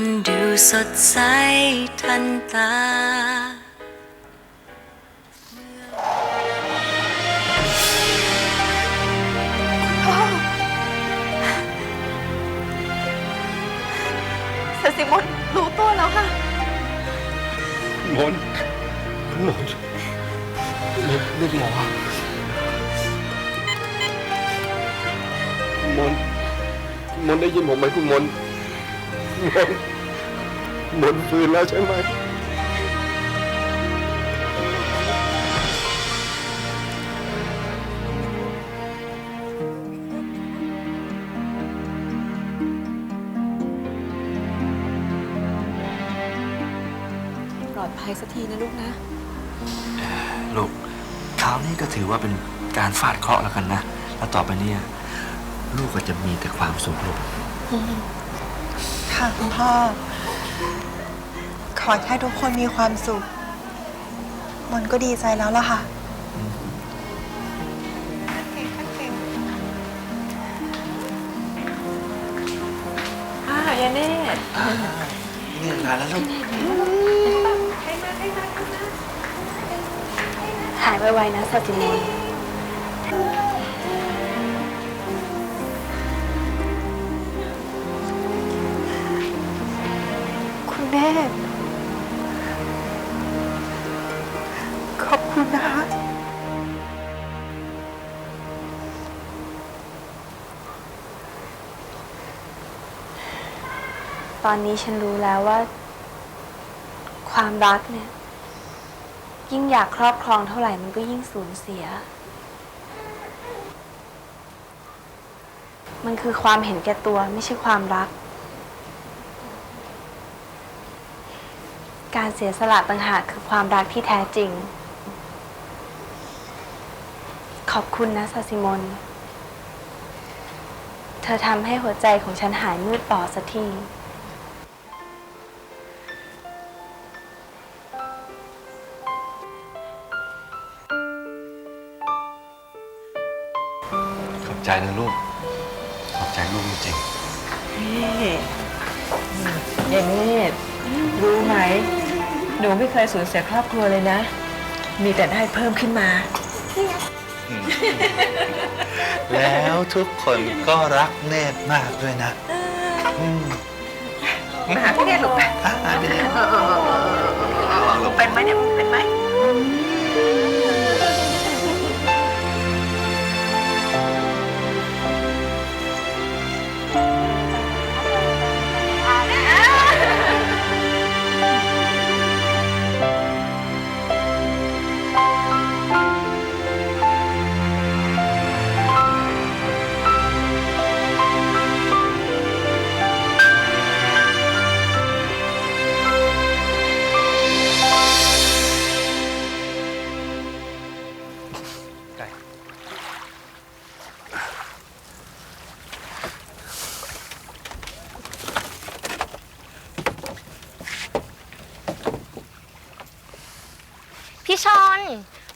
มันดูสดใสทันตา เซซิมอนรู้ตัวแล้วค่ะ มนคุณมนลูกหมอคุณมนคุณมนได้ยินผมไหมคุณมนมน มนฟื้นแล้วใช่ไหม ปลอดภัยสักทีนะลูกนะ ลูกคราวนี้ก็ถือว่าเป็นการฟาดเคราะห์แล้วกันนะ แล้วต่อไปเนี่ย ลูกก็จะมีแต่ความสุขลูก ค่ะ คุณพ่อข อแค่ทุกคนมีความสุขมันก็ดีใจแล้วล่ะค่ะอ่ายาเน่นี่นานแล้วลูกหายไวๆนะสติมนคุณแม่ คุณนะคะ ตอนนี้ฉันรู้แล้วว่า ความรักเนี่ย ยิ่งอยากครอบครองเท่าไหร่มันก็ยิ่งสูญเสีย มันคือความเห็นแก่ตัวไม่ใช่ความรัก การเสียสละต่างหากคือความรักที่แท้จริง อบคุณนะซาซิมน เธอทำให้หัวใจของฉันหายมืดบอดสักที ขอบใจนะลูก ขอบใจลูกจริงยายเนตรรู้ไหม หนูไม่เคยสูญเสียครอบครัวเลยนะ มีแต่ได้เพิ่มขึ้นมาๆ แล้วทุกคนก็รักเนตรมากด้วยนะอืมมาหาพี่เนตรลูกไปอะไปเลยลูกเป็นไหมเนี่ยเป็นไหม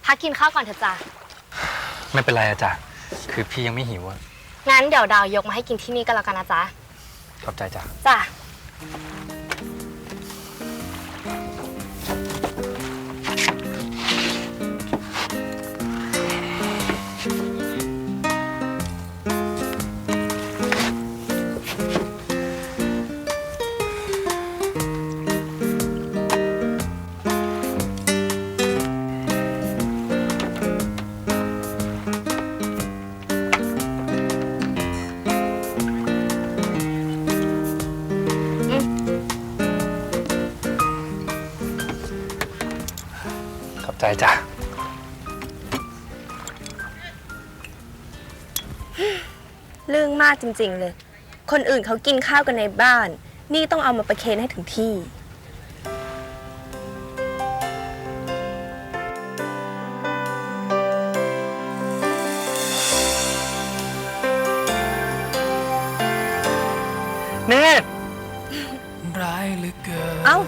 พักกินข้าวก่อนเถอะจ้ะไม่เป็นไรอะจ๊ะคือพี่ยังไม่หิวอะงั้นเดี๋ยวดาวยกมาให้กินที่นี่ก็แล้วกันนะจ๊ะขอบใจจ้ะจ้ะ จจ้ะ เรื่องมากจริง ๆ เลย คนอื่นเขากินข้าวกันในบ้าน นี่ต้องเอามาประเคนให้ถึงที่ เนตรเอ้า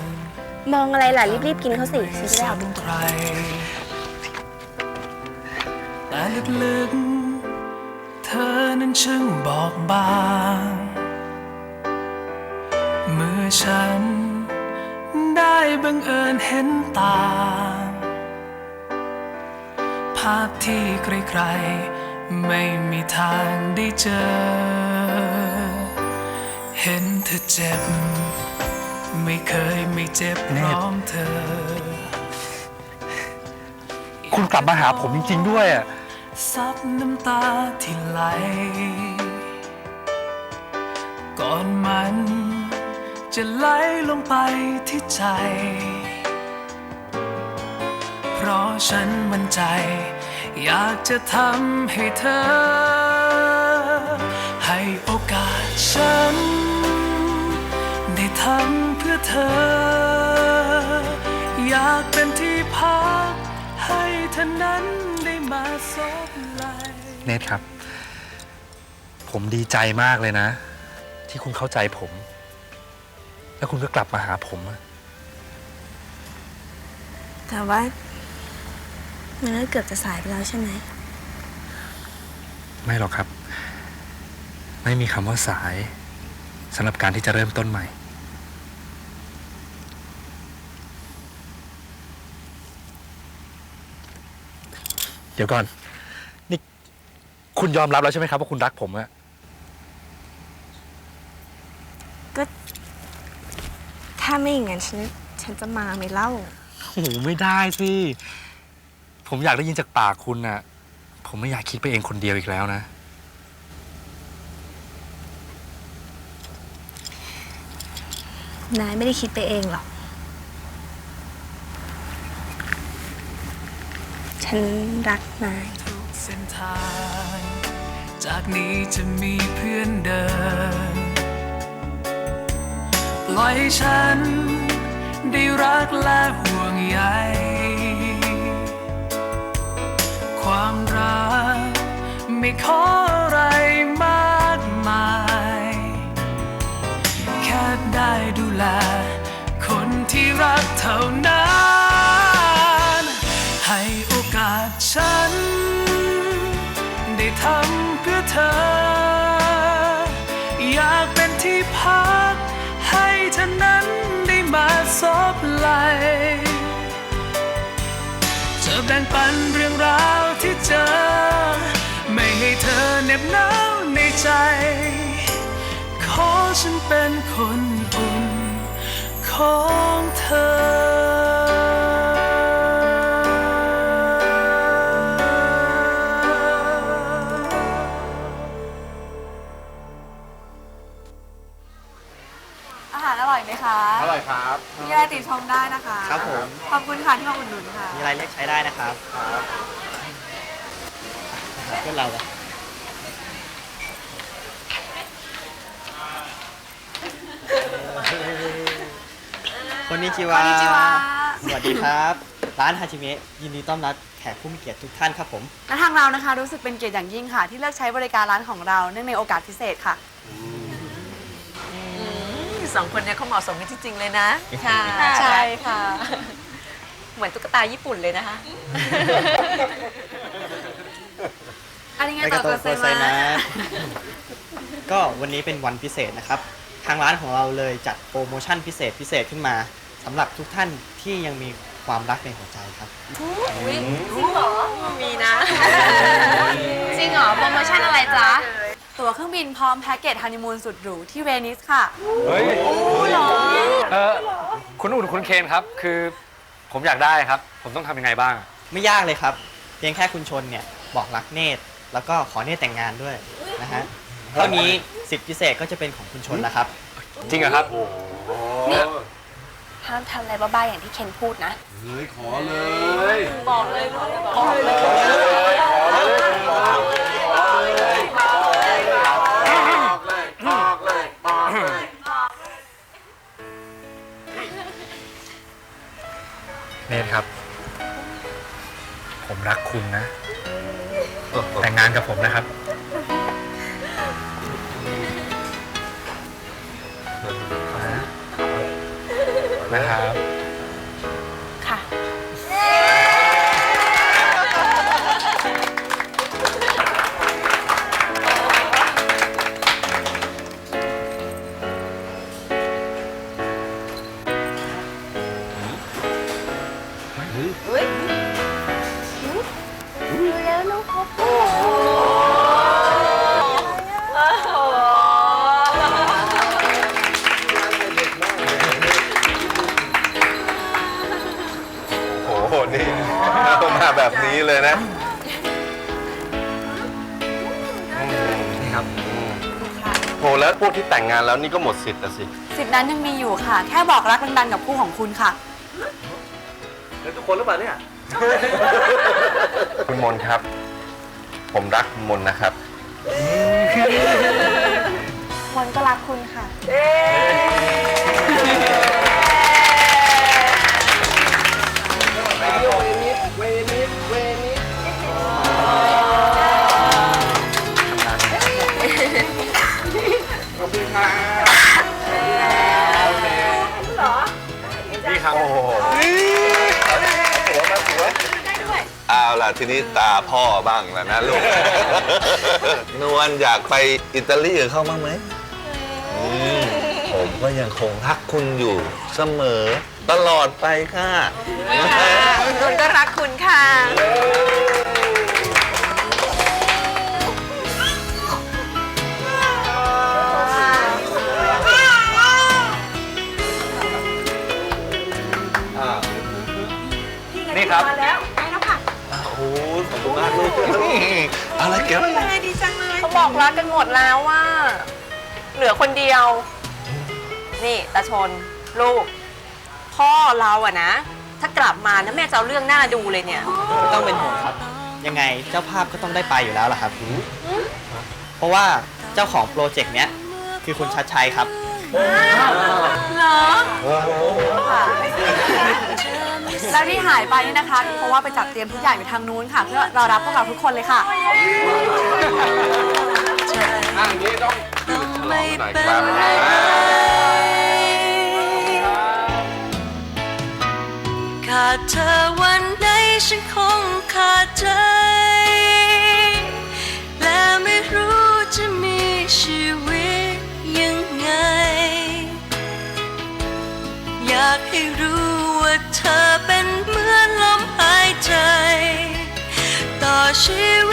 มองอะไรล่ะ รีบๆกินเขาสิฉันจะได้เอาไปใครแต่ลึกๆ เธอนั้นช่างบอกบางเมื่อฉันได้บังเอิญเห็นตา ภาพที่ใครๆ ไม่มีทางได้เจอ เห็นเธอเจ็บ ไม่เคยไม่เจ็บพร้อมเธอ คุณกลับมาหาผมจริง ๆ ด้วยอะซับน้ำตาที่ไหล ก่อนมันจะไหลลงไปที่ใจ เพราะฉันมั่นใจ อยากจะทำให้เธอ ให้โอกาสฉัน ได้ทำ เพื่อเธอ อยากเป็นที่พัก ให้เธอนั้นได้มาซบไหลเนทครับ ผมดีใจมากเลยนะ ที่คุณเข้าใจผม แล้วคุณก็กลับมาหาผมอะแต่ว่ามันก็เกือบจะสายไปแล้วใช่ไหม ไม่หรอกครับ ไม่มีคำว่าสายสำหรับการที่จะเริ่มต้นใหม่ เดี๋ยวก่อน นี่คุณยอมรับแล้วใช่ไหมครับว่าคุณรักผมอะถ้าไม่อย่างนั้นฉันฉันจะมาไหม่เล่า โอ้โหไม่ได้สิ ผมอยากได้ยินจากปากคุณน่ะ ผมไม่อยากคิดไปเองคนเดียวอีกแล้วนะ นายไม่ได้คิดไปเองหรอก ฉันรักนายเส้นทาง จากนี้จะมีเพื่อนเดิน ปล่อยฉัน ได้รักและห่วงใย ความรักไม่ขออะไรมากมาย แค่ได้ดูแล คนที่รักเท่านั้น ให้โอ ซบไหลจะแบ่งปันเรื่องราวที่เจอ ไม่ให้เธอเหน็บหนาวในใจ ขอฉันเป็นคนอุ่นของเธอ ติชมได้นะคะครับผม ขอบคุณค่ะที่มาอุดหนุนค่ะ มีอะไรเรียกใช้ได้นะครับเพื่อนเราอะคนนี้จิวา Konnichiwa สวัสดีครับ ร้านฮาจิเมะยินดีต้อนรับแขกผู้มีเกียรติทุกท่านครับผม และทางเรานะคะรู้สึกเป็นเกียรติอย่างยิ่งค่ะ ที่เลือกใช้บริการร้านของเราเนื่องในโอกาสพิเศษค่ะ สองคนเนี้เขาเหมาะสมกันจริงๆเลยนะ ค่ะ ใช่ค่ะ เหมือนตุ๊กตาญี่ปุ่นเลยนะคะอันนี้ไงไปต่กัอบโตตัวโกเซไซมามาก็วันนี้เป็นวันพิเศษนะครับ ทางร้านของเราเลยจัดโปรโมชั่นพิเศษพิเศษขึ้นมาสำหรับทุกท่านที่ยังมีความรักในหัวใจครับ มีนะ เครื่องบินพร้อมแพ็กเกจฮันนีมูนสุดหรูที่เวนิสค่ะ เฮ้ยเออคุณอุ่นคุณเคนครับ คือผมอยากได้ครับ ผมต้องทำยังไงบ้าง ไม่ยากเลยครับ เพียงแค่คุณชนเนี่ยบอกรักเนตรแล้วก็ขอเนตรแต่งงานด้วยนะฮะเท่านี้สิทธิพิเศษก็จะเป็นของคุณชนแล้วครับ จริงเหรอครับ ห้ามทำอะไรบ้าๆอย่างที่เคนพูดนะ เฮ้ยขอเลย บอกเลยบอกเลย รักคุณนะ แต่งงานกับผมนะครับ นะครับ ค่ะ เฮ้ย คโอ้โห นี่เอามาแบบนี้เลยนะนี่ครับโหแล้วพวกที่แต่งงานแล้วนี่ก็หมดสิทธิ์นะสิ สิทธินั้นยังมีอยู่ค่ะ แค่บอกรักดังๆกับคู่ของคุณค่ะทุกคนหรือเปล่าเนี่ย คุณมนครับ ผมรักคุณมนนะครับ มนก็รักคุณค่ะนี่ ทีนี้ตาพ่อบ้างแล้วนะลูก นวลอยากไปอิตาลีกับเขาบ้างไหมอืมผมก็ยังคงรักคุณอยู่เสมอ ตลอดไปค่ะนวลก็รักคุณค่ะ มากลูกเอาละเก็บเขาบอกรักกันหมดแล้วว่า เหลือคนเดียว นี่ตาชนลูก พ่อเราอะนะ ถ้ากลับมานะแม่จะเอาเรื่องหน้าดูเลยเนี่ย ไม่ต้องเป็นห่วงครับ ยังไงเจ้าภาพก็ต้องได้ไปอยู่แล้วล่ะครับ เพราะว่าเจ้าของโปรเจกต์เนี้ยคือคุณชัดชัยครับ เหรอแล้วที่หายไปนี่นะคะ เพราะว่าไปจัดเตรียมทุกอย่างอยู่ทางนู้นค่ะ เพื่อรอรับพวกเราทุกคนเลยค่ะไม่เป็นไรขาดเธอวันไหนฉันคงขาดใจากให้รู้ว่าเธอเป็นเหมือนลมหายใจ ต่อชีวิต